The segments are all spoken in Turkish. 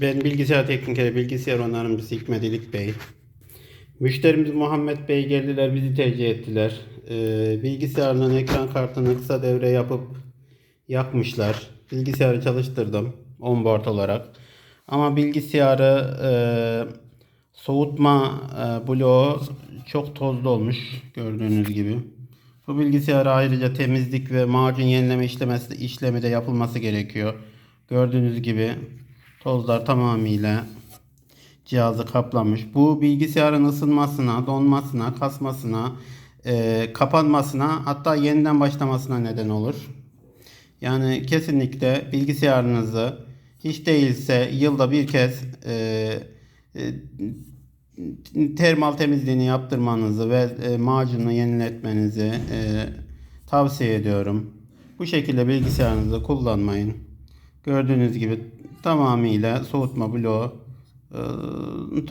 Ben bilgisayar teknikeri, bilgisayar onarımcısı Hikmet İlik Bey. Müşterimiz Muhammed Bey geldiler, bizi tercih ettiler. Ee, bilgisayarının ekran kartını kısa devre yapıp yakmışlar. Bilgisayarı çalıştırdım onboard olarak. Ama bilgisayarı e, soğutma e, bloğu çok tozlu olmuş gördüğünüz gibi. Bu bilgisayara ayrıca temizlik ve macun yenileme işlemesi, işlemi de yapılması gerekiyor. Gördüğünüz gibi tozlar tamamıyla cihazı kaplamış. Bu bilgisayarın ısınmasına, donmasına, kasmasına, e, kapanmasına hatta yeniden başlamasına neden olur. Yani kesinlikle bilgisayarınızı hiç değilse yılda bir kez e, e, termal temizliğini yaptırmanızı ve e, macunu yeniletmenizi e, tavsiye ediyorum. Bu şekilde bilgisayarınızı kullanmayın. Gördüğünüz gibi tamamıyla soğutma bloğu e,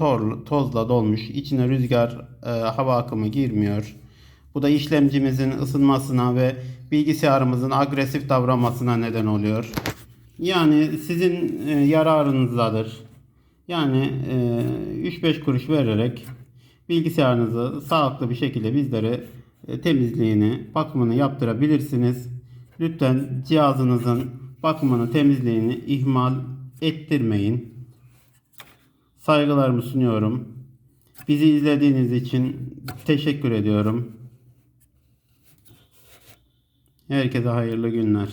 tozla dolmuş. İçine rüzgar, e, hava akımı girmiyor. Bu da işlemcimizin ısınmasına ve bilgisayarımızın agresif davranmasına neden oluyor. Yani sizin e, yararınızdadır. Yani e, 3-5 kuruş vererek bilgisayarınızı sağlıklı bir şekilde bizlere temizliğini, bakımını yaptırabilirsiniz. Lütfen cihazınızın bakımını, temizliğini ihmal ettirmeyin. Saygılarımı sunuyorum. Bizi izlediğiniz için teşekkür ediyorum. Herkese hayırlı günler.